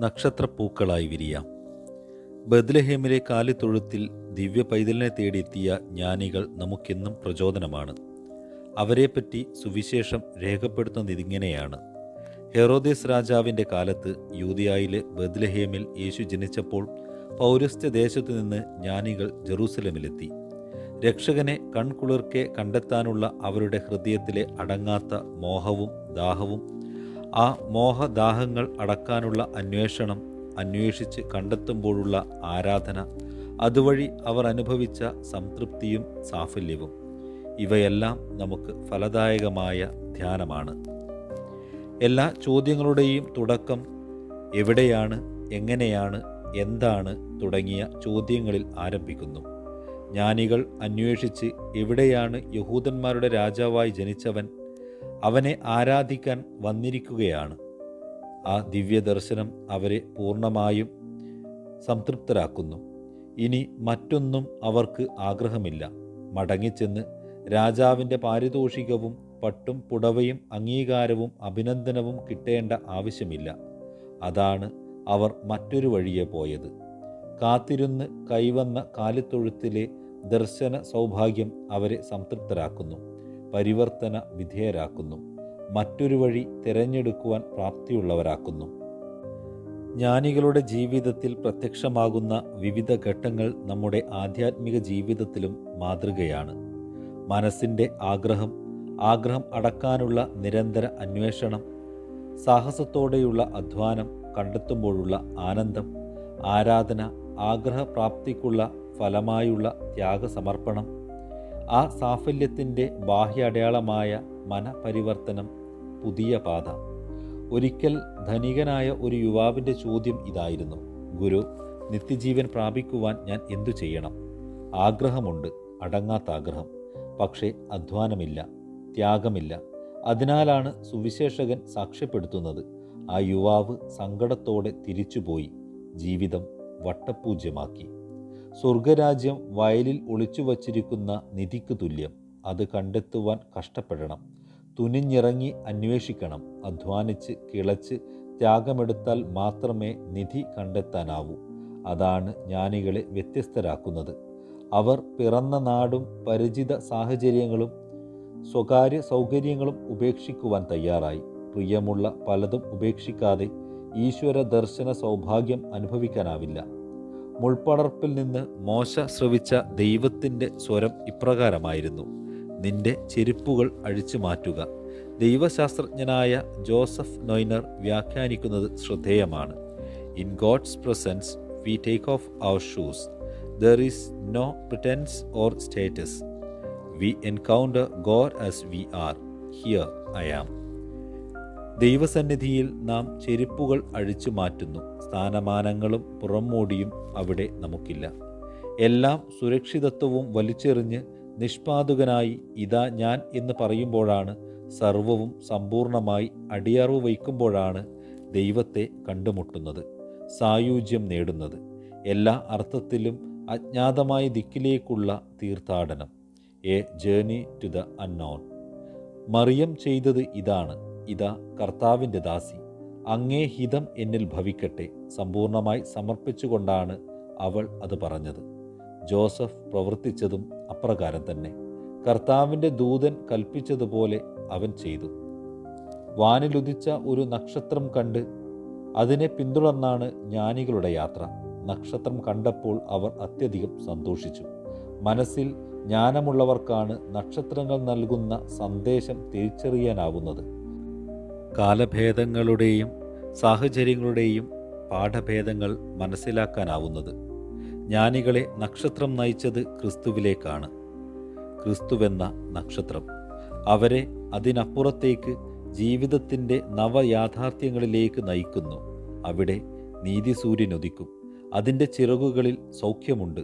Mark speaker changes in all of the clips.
Speaker 1: നക്ഷത്രപ്പൂക്കളായി വിരിയാം. ബദ്ലഹേമിലെ കാലിത്തൊഴുത്തിൽ ദിവ്യ പൈതലിനെ തേടിയെത്തിയ ജ്ഞാനികൾ നമുക്കെന്നും പ്രചോദനമാണ്. അവരെപ്പറ്റി സുവിശേഷം രേഖപ്പെടുത്തുന്നത് രേഖപ്പെടുത്തുന്നതിങ്ങനെയാണ് ഹെറോദേസ് രാജാവിന്റെ കാലത്ത് യൂതിയായിലെ ബദ്ലഹേമിൽ യേശു ജനിച്ചപ്പോൾ പൗരസ്ത്യ ദേശത്തു നിന്ന് ജ്ഞാനികൾ ജെറൂസലമിലെത്തി. രക്ഷകനെ കൺകുളിർക്കെ കണ്ടെത്താനുള്ള അവരുടെ ഹൃദയത്തിലെ അടങ്ങാത്ത മോഹവും ദാഹവും ആ മോഹദാഹങ്ങൾ അടക്കാനുള്ള അന്വേഷണം അന്വേഷിച്ച് കണ്ടെത്തുമ്പോഴുള്ള ആരാധന അതുവഴി അവർ അനുഭവിച്ച സംതൃപ്തിയും സാഫല്യവും. ഇവയെല്ലാം നമുക്ക് ഫലദായകമായ ധ്യാനമാണ്. എല്ലാ ചോദ്യങ്ങളുടെയും തുടക്കം എവിടെയാണ് എങ്ങനെയാണ് എന്താണ് തുടങ്ങിയ ചോദ്യങ്ങളിൽ ആരംഭിക്കുന്നു. ജ്ഞാനികൾ അന്വേഷിച്ച് എവിടെയാണ് യഹൂദന്മാരുടെ രാജാവായി ജനിച്ചവൻ അവനെ ആരാധിക്കാൻ വന്നിരിക്കുകയാണ്. ആ ദിവ്യദർശനം അവരെ പൂർണമായും സംതൃപ്തരാക്കുന്നു. ഇനി മറ്റൊന്നും അവർക്ക് ആഗ്രഹമില്ല. മടങ്ങിച്ചെന്ന് രാജാവിന്റെ പാരിതോഷികവും പട്ടും പുടവയും അംഗീകാരവും അഭിനന്ദനവും കിട്ടേണ്ട ആവശ്യമില്ല. അതാണ് അവർ മറ്റൊരു വഴിയെ പോയത്. കാത്തിരുന്ന് കൈവന്ന കാലിത്തൊഴുത്തിലെ ദർശന സൗഭാഗ്യം അവരെ സംതൃപ്തരാക്കുന്നു. പരിവർത്തന വിധേയരാക്കുന്നു. മറ്റൊരു വഴി തിരഞ്ഞെടുക്കുവാൻ പ്രാപ്തിയുള്ളവരാക്കുന്നു. ജ്ഞാനികളുടെ ജീവിതത്തിൽ പ്രത്യക്ഷമാകുന്ന വിവിധ ഘട്ടങ്ങൾ നമ്മുടെ ആധ്യാത്മിക ജീവിതത്തിലും മാതൃകയാണ്. മനസ്സിന്റെ ആഗ്രഹം ആഗ്രഹം അടക്കാനുള്ള നിരന്തര അന്വേഷണം സാഹസത്തോടെയുള്ള അധ്വാനം കണ്ടെത്തുമ്പോഴുള്ള ആനന്ദം ആരാധന ആഗ്രഹപ്രാപ്തിക്കുള്ള ഫലമായുള്ള ത്യാഗസമർപ്പണം ആ സാഫല്യത്തിന്റെ ബാഹ്യ അടയാളമായ മനപരിവർത്തനം പുതിയ പാത. ഒരിക്കൽ ധനികനായ ഒരു യുവാവിന്റെ ചോദ്യം ഇതായിരുന്നു. ഗുരു നിത്യജീവൻ പ്രാപിക്കുവാൻ ഞാൻ എന്തു ചെയ്യണം? ആഗ്രഹമുണ്ട് അടങ്ങാത്ത ആഗ്രഹം. പക്ഷേ അധ്വാനമില്ല ത്യാഗമില്ല. അതിനാലാണ് സുവിശേഷകൻ സാക്ഷ്യപ്പെടുത്തുന്നത്. ആ യുവാവ് സങ്കടത്തോടെ തിരിച്ചുപോയി. ജീവിതം വട്ടപൂജ്യമാക്കി. സ്വർഗരാജ്യം വയലിൽ ഒളിച്ചു വച്ചിരിക്കുന്ന നിധിക്ക് തുല്യം. അത് കണ്ടെത്തുവാൻ കഷ്ടപ്പെടണം. തുനിഞ്ഞിറങ്ങി അന്വേഷിക്കണം. അധ്വാനിച്ച് കിളച്ച് ത്യാഗമെടുത്താൽ മാത്രമേ നിധി കണ്ടെത്താനാവൂ. അതാണ് ജ്ഞാനികളെ വ്യത്യസ്തരാക്കുന്നത്. അവർ പിറന്ന നാടും പരിചിത സാഹചര്യങ്ങളും സ്വകാര്യ സൗകര്യങ്ങളും ഉപേക്ഷിക്കുവാൻ തയ്യാറായി. പ്രിയമുള്ള പലതും ഉപേക്ഷിക്കാതെ ഈശ്വര ദർശന സൗഭാഗ്യം അനുഭവിക്കാനാവില്ല. മുൾപ്പടർപ്പിൽ നിന്ന് മോശ ശ്രവിച്ച ദൈവത്തിന്റെ സ്വരം ഇപ്രകാരമായിരുന്നു. നിന്റെ ചെരുപ്പുകൾ അഴിച്ചു മാറ്റുക. ദൈവശാസ്ത്രജ്ഞനായ ജോസഫ് നൊയ്നർ വ്യാഖ്യാനിക്കുന്നത് ശ്രദ്ധേയമാണ്. In God's presence we take off our shoes. There is no pretence or status. We encounter God as we are. Here I am. ദൈവസന്നിധിയിൽ നാം ചെരുപ്പുകൾ അഴിച്ചു മാറ്റുന്നു. സ്ഥാനമാനങ്ങളും പുറംമൂടിയും അവിടെ നമുക്കില്ല. എല്ലാം സുരക്ഷിതത്വവും വലിച്ചെറിഞ്ഞ് നിഷ്പാതുകനായി ഇതാ ഞാൻ എന്ന് പറയുമ്പോഴാണ് സർവവും സമ്പൂർണമായി അടിയറവ് വയ്ക്കുമ്പോഴാണ് ദൈവത്തെ കണ്ടുമുട്ടുന്നത് സായുജ്യം നേടുന്നത്. എല്ലാ അർത്ഥത്തിലും അജ്ഞാതമായ ദിക്കിലേക്കുള്ള തീർത്ഥാടനം. A journey to the unknown Mariyam ചെയ്തത് ഇതാണ്. ഇതാ കർത്താവിന്റെ ദാസി. അങ്ങേ ഹിതം എന്നിൽ ഭവിക്കട്ടെ സമ്പൂർണമായി സമർപ്പിച്ചുകൊണ്ടാണ് അവൾ അത് പറഞ്ഞത്. ജോസഫ് പ്രവർത്തിച്ചതും അപ്രകാരം തന്നെ. കർത്താവിന്റെ ദൂതൻ കൽപ്പിച്ചതുപോലെ അവൻ ചെയ്തു. വാനിലുദിച്ച ഒരു നക്ഷത്രം കണ്ട് അതിനെ പിന്തുടർന്നാണ് ജ്ഞാനികളുടെ യാത്ര. നക്ഷത്രം കണ്ടപ്പോൾ അവർ അത്യധികം സന്തോഷിച്ചു. മനസ്സിൽ ജ്ഞാനമുള്ളവർക്കാണ് നക്ഷത്രങ്ങൾ നൽകുന്ന സന്ദേശം തിരിച്ചറിയാനാവുന്നത്. കാലഭേദങ്ങളുടെയും സാഹചര്യങ്ങളുടെയും പാഠഭേദങ്ങൾ മനസ്സിലാക്കാനാവുന്നത്. ജ്ഞാനികളെ നക്ഷത്രം നയിച്ചത് ക്രിസ്തുവിലേക്കാണ്. ക്രിസ്തുവെന്ന നക്ഷത്രം. അവരെ അതിനപ്പുറത്തേക്ക് ജീവിതത്തിന്റെ നവയാഥാർത്ഥ്യങ്ങളിലേക്ക് നയിക്കുന്നു. അവിടെ നീതിസൂര്യനുദിക്കും അതിന്റെ ചിറകുകളിൽ സൗഖ്യമുണ്ട്.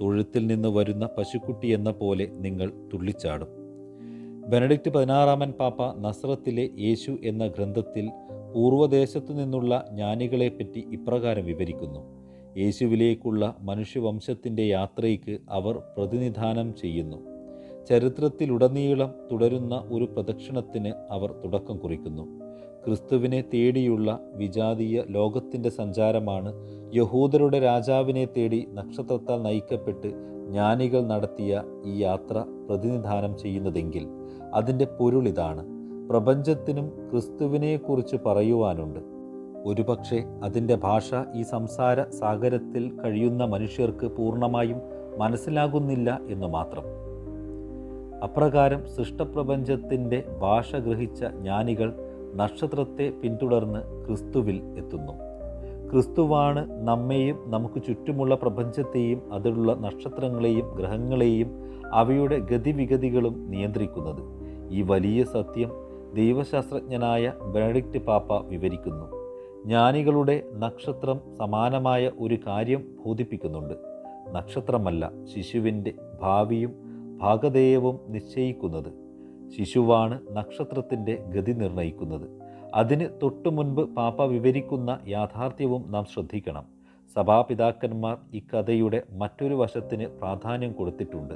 Speaker 1: തൊഴുത്തിൽ നിന്ന് വരുന്ന പശുക്കുട്ടി എന്ന പോലെ നിങ്ങൾ തുള്ളിച്ചാടും. ബെനഡിക്റ്റ് പതിനാറാമൻ പാപ്പ നസ്രത്തിലെ യേശു എന്ന ഗ്രന്ഥത്തിൽ പൂർവദേശത്തു നിന്നുള്ള ജ്ഞാനികളെപ്പറ്റി ഇപ്രകാരം വിവരിക്കുന്നു. യേശുവിലേക്കുള്ള മനുഷ്യവംശത്തിന്റെ യാത്രയ്ക്ക് അവർ പ്രതിനിധാനം ചെയ്യുന്നു. ചരിത്രത്തിലുടനീളം തുടരുന്ന ഒരു പ്രദക്ഷിണത്തിന് അവർ തുടക്കം കുറിക്കുന്നു. ക്രിസ്തുവിനെ തേടിയുള്ള വിജാതീയ ലോകത്തിന്റെ സഞ്ചാരമാണ് യഹൂദരുടെ രാജാവിനെ തേടി നക്ഷത്രത്താൽ നയിക്കപ്പെട്ട് ജ്ഞാനികൾ നടത്തിയ ഈ യാത്ര പ്രതിനിധാനം ചെയ്യുന്നതെങ്കിൽ അതിന്റെ പൊരുളിതാണ് പ്രപഞ്ചത്തിനും ക്രിസ്തുവിനെക്കുറിച്ച് പറയുവാനുണ്ട്. ഒരുപക്ഷെ അതിന്റെ ഭാഷ ഈ സംസാര സാഗരത്തിൽ കഴിയുന്ന മനുഷ്യർക്ക് പൂർണമായും മനസ്സിലാകുന്നില്ല എന്ന് മാത്രം. അപ്രകാരം സൃഷ്ടപ്രപഞ്ചത്തിന്റെ ഭാഷ ഗ്രഹിച്ച ജ്ഞാനികൾ നക്ഷത്രത്തെ പിന്തുടർന്ന് ക്രിസ്തുവിൽ എത്തുന്നു. ക്രിസ്തുവാണ് നമ്മെയും നമുക്ക് ചുറ്റുമുള്ള പ്രപഞ്ചത്തെയും അതിലുള്ള നക്ഷത്രങ്ങളെയും ഗ്രഹങ്ങളെയും അവയുടെ ഗതിവിഗതികളും നിയന്ത്രിക്കുന്നത്. ഈ വലിയ സത്യം ദൈവശാസ്ത്രജ്ഞനായ ബെനഡിക്റ്റ് പാപ്പ വിവരിക്കുന്നു. ജ്ഞാനികളുടെ നക്ഷത്രം സമാനമായ ഒരു കാര്യം ബോധിപ്പിക്കുന്നുണ്ട്. നക്ഷത്രമല്ല ശിശുവിന്റെ ഭാവിയും ഭാഗധേയവും നിശ്ചയിക്കുന്നത്. ശിശുവാണ് നക്ഷത്രത്തിന്റെ ഗതി നിർണയിക്കുന്നത്. അതിന് തൊട്ടു മുൻപ് പാപ്പ വിവരിക്കുന്ന യാഥാർത്ഥ്യവും നാം ശ്രദ്ധിക്കണം. സഭാപിതാക്കന്മാർ ഈ കഥയുടെ മറ്റൊരു വശത്തിന് പ്രാധാന്യം കൊടുത്തിട്ടുണ്ട്.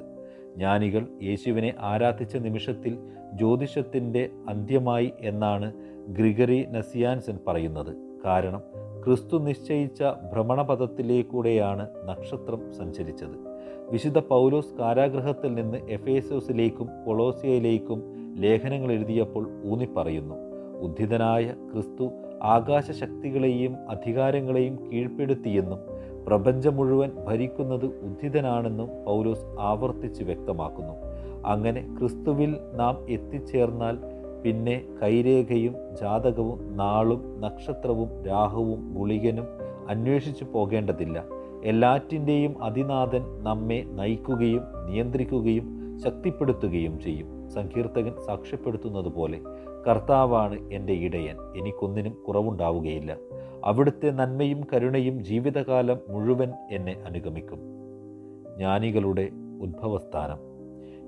Speaker 1: ജ്ഞാനികൾ യേശുവിനെ ആരാധിച്ച നിമിഷത്തിൽ ജ്യോതിഷത്തിന്റെ അന്ത്യമായി എന്നാണ് ഗ്രിഗറി നസിയാൻസൻ പറയുന്നത്. കാരണം ക്രിസ്തു നിശ്ചയിച്ച ഭ്രമണപഥത്തിലേക്കൂടെയാണ് നക്ഷത്രം സഞ്ചരിച്ചത്. വിശുദ്ധ പൗലോസ് കാരാഗ്രഹത്തിൽ നിന്ന് എഫേസോസിലേക്കും കൊളോസിയയിലേക്കും ലേഖനങ്ങൾ എഴുതിയപ്പോൾ ഊന്നിപ്പറയുന്നു. ഉദ്ധിതനായ ക്രിസ്തു ആകാശശക്തികളെയും അധികാരങ്ങളെയും കീഴ്പ്പെടുത്തിയെന്നും പ്രപഞ്ചം മുഴുവൻ ഭരിക്കുന്നത് ഉദ്ധിതനാണെന്നും പൗലോസ് ആവർത്തിച്ച് വ്യക്തമാക്കുന്നു. അങ്ങനെ ക്രിസ്തുവിൽ നാം എത്തിച്ചേർന്നാൽ പിന്നെ കൈരേഖയും ജാതകവും നാളും നക്ഷത്രവും രാഹുവും ഗുളികനും അന്വേഷിച്ചു പോകേണ്ടതില്ല. എല്ലാറ്റിന്റെയും അതിനാഥൻ നമ്മെ നയിക്കുകയും നിയന്ത്രിക്കുകയും ശക്തിപ്പെടുത്തുകയും ചെയ്യും. സങ്കീർത്തകൻ സാക്ഷ്യപ്പെടുത്തുന്നത് പോലെ കർത്താവാണ് എന്റെ ഇടയൻ. എനിക്കൊന്നിനും കുറവുണ്ടാവുകയില്ല. അവിടുത്തെ നന്മയും കരുണയും ജീവിതകാലം മുഴുവൻ എന്നെ അനുഗമിക്കും. ജ്ഞാനികളുടെ ഉദ്ഭവസ്ഥാനം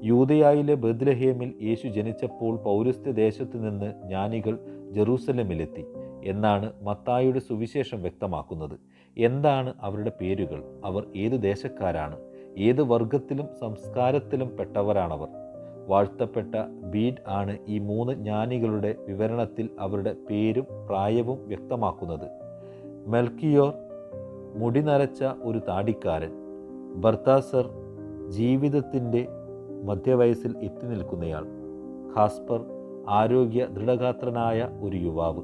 Speaker 1: യൂതയായിലെ ബദ്ലഹേമിൽ യേശു ജനിച്ചപ്പോൾ പൗരസ്ത്യ ദേശത്തു നിന്ന് ജ്ഞാനികൾ ജെറൂസലമിലെത്തി. എന്നാണ് മത്തായുടെ സുവിശേഷം വ്യക്തമാക്കുന്നത്. എന്താണ് അവരുടെ പേരുകൾ? അവർ ഏത് ദേശക്കാരാണ്? ഏത് വർഗത്തിലും സംസ്കാരത്തിലും പെട്ടവരാണവർ? വാഴ്ത്തപ്പെട്ട ബീഡ് ആണ് ഈ മൂന്ന് ജ്ഞാനികളുടെ വിവരണത്തിൽ അവരുടെ പേരും പ്രായവും വ്യക്തമാക്കുന്നത്. മെൽക്കിയോർ മുടി നരച്ച ഒരു താടിക്കാരൻ. ബർത്താസർ ജീവിതത്തിന്റെ മധ്യവയസ്സിൽ എത്തി നിൽക്കുന്നയാൾ. ഖാസ്പർ ആരോഗ്യ ദൃഢഗാത്രനായ ഒരു യുവാവ്.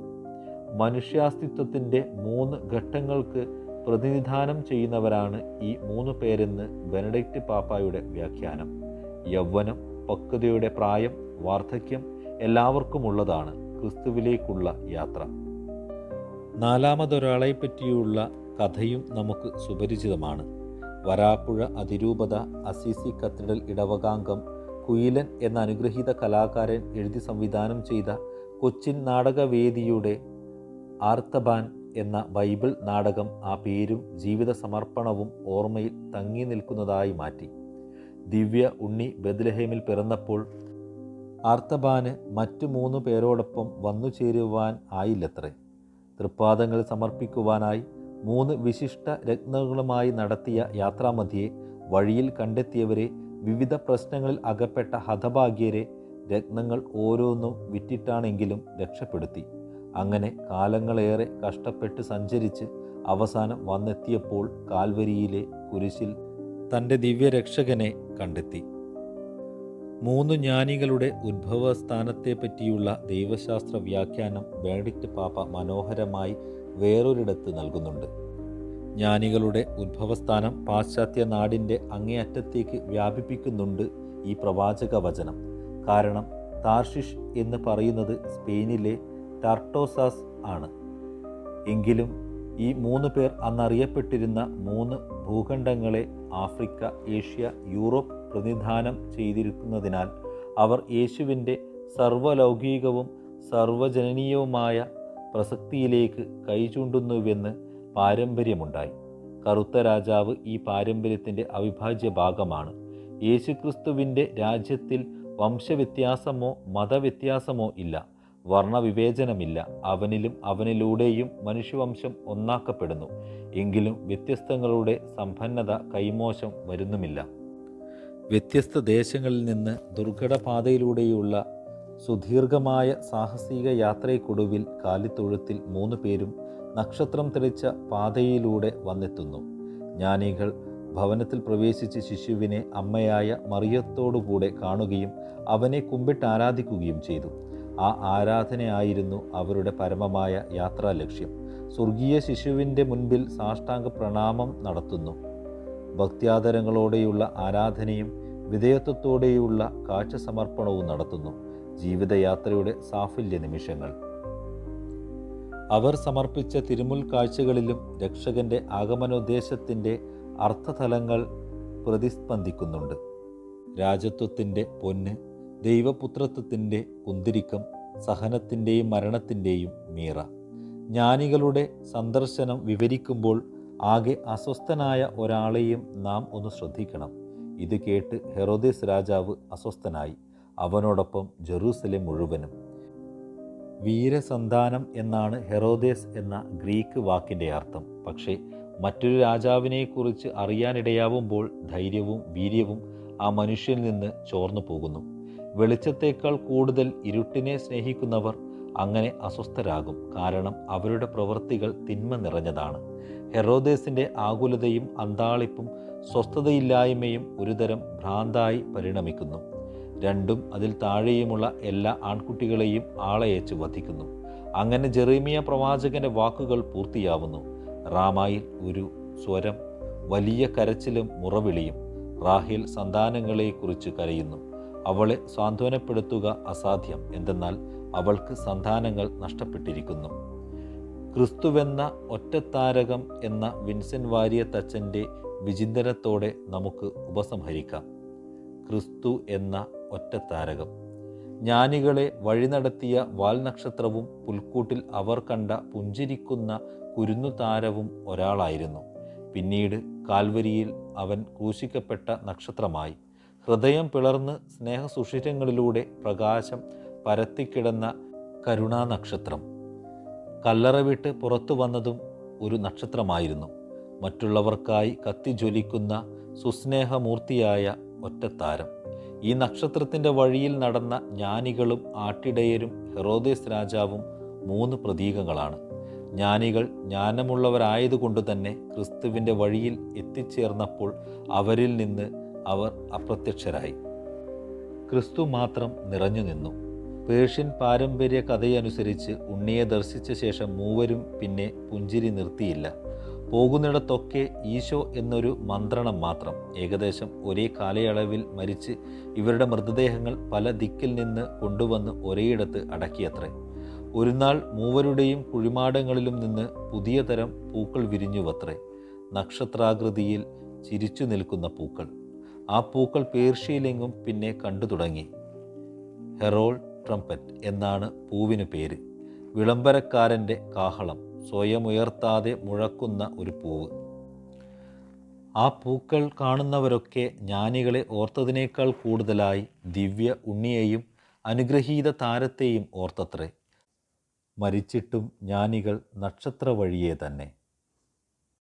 Speaker 1: മനുഷ്യാസ്തിത്വത്തിന്റെ മൂന്ന് ഘട്ടങ്ങൾക്ക് പ്രതിനിധാനം ചെയ്യുന്നവരാണ് ഈ മൂന്ന് പേരെന്ന് ബെനഡിക്റ്റ് പാപ്പായുടെ വ്യാഖ്യാനം. യൗവനം പക്വതയുടെ പ്രായം വാർദ്ധക്യം എല്ലാവർക്കുമുള്ളതാണ് ക്രിസ്തുവിലേക്കുള്ള യാത്ര. നാലാമതൊരാളെ പറ്റിയുള്ള കഥയും നമുക്ക് സുപരിചിതമാണ്. വരാപ്പുഴ അതിരൂപത അസീസി കത്തീഡ്രൽ ഇടവകാംഗം കുയിലൻ എന്ന അനുഗ്രഹീത കലാകാരൻ എഴുതി സംവിധാനം ചെയ്ത കൊച്ചിൻ നാടകവേദിയുടെ ആർത്തബാൻ എന്ന ബൈബിൾ നാടകം ആ പേരും ജീവിത സമർപ്പണവും ഓർമ്മയിൽ തങ്ങി നിൽക്കുന്നതായി മാറ്റി. ദിവ്യ ഉണ്ണി ബദ്ലഹേമിൽ പിറന്നപ്പോൾ ആർത്തബാന് മറ്റു മൂന്ന് പേരോടൊപ്പം വന്നു ചേരുവാൻ ആയില്ലത്രേ. തൃപ്പാദങ്ങൾ സമർപ്പിക്കുവാനായി മൂന്ന് വിശിഷ്ട രത്നങ്ങളുമായി നടത്തിയ യാത്രാമധ്യെ വഴിയിൽ കണ്ടെത്തിയവരെ വിവിധ പ്രശ്നങ്ങളിൽ അകപ്പെട്ട ഹതഭാഗ്യരെ രത്നങ്ങൾ ഓരോന്നും വിറ്റിട്ടാണെങ്കിലും രക്ഷപ്പെടുത്തി. അങ്ങനെ കാലങ്ങളേറെ കഷ്ടപ്പെട്ട് സഞ്ചരിച്ച് അവസാനം വന്നെത്തിയപ്പോൾ കാൽവരിയിലെ കുരിശിൽ തന്റെ ദിവ്യരക്ഷകനെ കണ്ടെത്തി. മൂന്ന് ജ്ഞാനികളുടെ ഉദ്ഭവസ്ഥാനത്തെപ്പറ്റിയുള്ള ദൈവശാസ്ത്ര വ്യാഖ്യാനം ബെനഡിക്റ്റ് പാപ്പ മനോഹരമായി വേറൊരിടത്ത് നൽകുന്നുണ്ട്. ജ്ഞാനികളുടെ ഉദ്ഭവസ്ഥാനം പാശ്ചാത്യ നാടിന്റെ അങ്ങേയറ്റത്തേക്ക് വ്യാപിപ്പിക്കുന്നുണ്ട് ഈ പ്രവാചക വചനം കാരണം താർഷിഷ് എന്ന് പറയുന്നത് സ്പെയിനിലെ ടാർട്ടോസാസ് ആണ്. എങ്കിലും ഈ മൂന്ന് പേർ അന്നറിയപ്പെട്ടിരുന്ന മൂന്ന് ഭൂഖണ്ഡങ്ങളെ ആഫ്രിക്ക ഏഷ്യ യൂറോപ്പ് പ്രതിനിധാനം ചെയ്തിരിക്കുന്നതിനാൽ അവർ യേശുവിന്റെ സർവലൗകികവും സർവജനനീയവുമായ പ്രസക്തിയിലേക്ക് കൈചൂണ്ടുന്നുവെന്ന് പാരമ്പര്യമുണ്ടായി. കറുത്ത രാജാവ് ഈ പാരമ്പര്യത്തിന്റെ അവിഭാജ്യ ഭാഗമാണ്. യേശുക്രിസ്തുവിന്റെ രാജ്യത്തിൽ വംശവ്യത്യാസമോ മതവ്യത്യാസമോ ഇല്ല. വർണവിവേചനമില്ല. അവനിലും അവനിലൂടെയും മനുഷ്യവംശം ഒന്നാക്കപ്പെടുന്നു. എങ്കിലും വ്യത്യസ്തങ്ങളുടെ സമ്പന്നത കൈമോശം വരുന്നുമില്ല. വ്യത്യസ്ത ദേശങ്ങളിൽ നിന്ന് ദുർഘടപാതയിലൂടെയുള്ള സുദീർഘമായ സാഹസിക യാത്രയ്ക്കൊടുവിൽ കാലിത്തൊഴുത്തിൽ മൂന്ന് പേരും നക്ഷത്രം തെളിച്ച പാതയിലൂടെ വന്നെത്തുന്നു. ജ്ഞാനികൾ ഭവനത്തിൽ പ്രവേശിച്ച് ശിശുവിനെ അമ്മയായ മറിയത്തോടുകൂടെ കാണുകയും അവനെ കുമ്പിട്ട് ആരാധിക്കുകയും ചെയ്തു. ആ ആരാധനയായിരുന്നു അവരുടെ പരമമായ യാത്രാ ലക്ഷ്യം സ്വർഗീയ ശിശുവിന്റെ മുൻപിൽ സാഷ്ടാംഗ പ്രണാമം നടത്തുന്നു. ഭക്ത്യാദരങ്ങളോടെയുള്ള ആരാധനയും വിധേയത്വത്തോടെയുള്ള കാഴ്ച സമർപ്പണവും നടത്തുന്നു. ജീവിതയാത്രയുടെ സാഫല്യ നിമിഷങ്ങൾ. അവർ സമർപ്പിച്ച തിരുമുൽ കാഴ്ചകളിലും രക്ഷകന്റെ ആഗമനോദ്ദേശത്തിന്റെ അർത്ഥതലങ്ങൾ പ്രതിസ്പന്ദിക്കുന്നുണ്ട്. രാജത്വത്തിന്റെ പൊന്ന് ദൈവപുത്രത്വത്തിന്റെ കുന്തിരിക്കം സഹനത്തിന്റെയും മരണത്തിന്റെയും മീറ. ജ്ഞാനികളുടെ സന്ദർശനം വിവരിക്കുമ്പോൾ ആകെ അസ്വസ്ഥനായ ഒരാളെയും നാം ഒന്ന് ശ്രദ്ധിക്കണം. ഇത് കേട്ട് ഹെറോദേസ് രാജാവ് അസ്വസ്ഥനായി. അവനോടൊപ്പം ജെറൂസലേം മുഴുവനും. വീരസന്താനം എന്നാണ് ഹെറോദേസ് എന്ന ഗ്രീക്ക് വാക്കിന്റെ അർത്ഥം. പക്ഷേ മറ്റൊരു രാജാവിനെക്കുറിച്ച് അറിയാനിടയാവുമ്പോൾ ധൈര്യവും വീര്യവും ആ മനുഷ്യനിൽ നിന്ന് ചോർന്നു പോകുന്നു. വെളിച്ചത്തേക്കാൾ കൂടുതൽ ഇരുട്ടിനെ സ്നേഹിക്കുന്നവർ അങ്ങനെ അസ്വസ്ഥരാകും. കാരണം അവരുടെ പ്രവൃത്തികൾ തിന്മ നിറഞ്ഞതാണ്. ഹെറോദേസിന്റെ ആകുലതയും അന്താളിപ്പും സ്വസ്ഥതയില്ലായ്മയും ഒരുതരം ഭ്രാന്തായി പരിണമിക്കുന്നു. രണ്ടും അതിൽ താഴെയുമുള്ള എല്ലാ ആൺകുട്ടികളെയും ആളയച്ച് വധിക്കുന്നു. അങ്ങനെ ജെറീമിയ പ്രവാചകന്റെ വാക്കുകൾ പൂർത്തിയാവുന്നു. റാമായിൽ ഒരു സ്വരം വലിയ കരച്ചിലും മുറവിളിയും റാഹിൽ സന്താനങ്ങളെക്കുറിച്ച് കരയുന്നു. അവളെ സാന്ത്വനപ്പെടുത്തുക അസാധ്യം എന്തെന്നാൽ അവൾക്ക് സന്താനങ്ങൾ നഷ്ടപ്പെട്ടിരിക്കുന്നു. ക്രിസ്തുവെന്ന ഒറ്റത്താരകം എന്ന വിൻസെൻ വാരിയ തച്ചന്റെ വിചിന്തനത്തോടെ നമുക്ക് ഉപസംഹരിക്കാം. ക്രിസ്തു എന്ന ഒറ്റത്താരകം. ജ്ഞാനികളെ വഴി നടത്തിയ വാൽനക്ഷത്രവും പുൽക്കൂട്ടിൽ അവർ കണ്ട പുഞ്ചിരിക്കുന്ന കുരുന്നു താരവും ഒരാളായിരുന്നു. പിന്നീട് കാൽവരിയിൽ അവൻ ക്രൂശിക്കപ്പെട്ട നക്ഷത്രമായി. ഹൃദയം പിളർന്ന് സ്നേഹസുഷിരങ്ങളിലൂടെ പ്രകാശം പരത്തിക്കിടന്ന കരുണാനക്ഷത്രം. കല്ലറ വിട്ട് പുറത്തു വന്നതും ഒരു നക്ഷത്രമായിരുന്നു. മറ്റുള്ളവർക്കായി കത്തിജ്വലിക്കുന്ന സുസ്നേഹമൂർത്തിയായ ഒറ്റത്താരം. ഈ നക്ഷത്രത്തിന്റെ വഴിയിൽ നടന്ന ജ്ഞാനികളും ആട്ടിടയരും ഹെറോദേസ് രാജാവും മൂന്ന് പ്രതീകങ്ങളാണ്. ജ്ഞാനികൾ ജ്ഞാനമുള്ളവരായതുകൊണ്ട് തന്നെ ക്രിസ്തുവിന്റെ വഴിയിൽ എത്തിച്ചേർന്നപ്പോൾ അവരിൽ നിന്ന് അവർ അപ്രത്യക്ഷരായി. ക്രിസ്തു മാത്രം നിറഞ്ഞു നിന്നു. പേർഷ്യൻ പാരമ്പര്യ കഥയനുസരിച്ച് ഉണ്ണിയെ ദർശിച്ച ശേഷം മൂവരും പിന്നെ പുഞ്ചിരി നിർത്തിയില്ല. പോകുന്നിടത്തൊക്കെ ഈശോ എന്നൊരു മന്ത്രണം മാത്രം. ഏകദേശം ഒരേ കാലയളവിൽ മരിച്ച് ഇവരുടെ മൃതദേഹങ്ങൾ പല ദിക്കിൽ നിന്ന് കൊണ്ടുവന്ന് ഒരേയിടത്ത് അടക്കിയത്രേ. ഒരു നാൾ മൂവരുടെയും കുഴിമാടങ്ങളിലും നിന്ന് പുതിയ തരം പൂക്കൾ വിരിഞ്ഞുവത്രേ. നക്ഷത്രാകൃതിയിൽ ചിരിച്ചു നിൽക്കുന്ന പൂക്കൾ. ആ പൂക്കൾ പേർഷ്യയിലെങ്ങും പിന്നെ കണ്ടു തുടങ്ങി. ഹെറോൾ ട്രംപറ്റ് എന്നാണ് പൂവിന് പേര്. വിളംബരക്കാരന്റെ കാഹളം സ്വയം ഉയർത്താതെ മുഴക്കുന്ന ഒരു പൂവ്. ആ പൂക്കൾ കാണുന്നവരൊക്കെ ജ്ഞാനികളെ ഓർത്തതിനേക്കാൾ കൂടുതലായി ദിവ്യ ഉണ്ണിയെയും അനുഗ്രഹീത താരത്തെയും ഓർത്തത്രേ. മരിച്ചിട്ടും ജ്ഞാനികൾ നക്ഷത്ര വഴിയെ തന്നെ.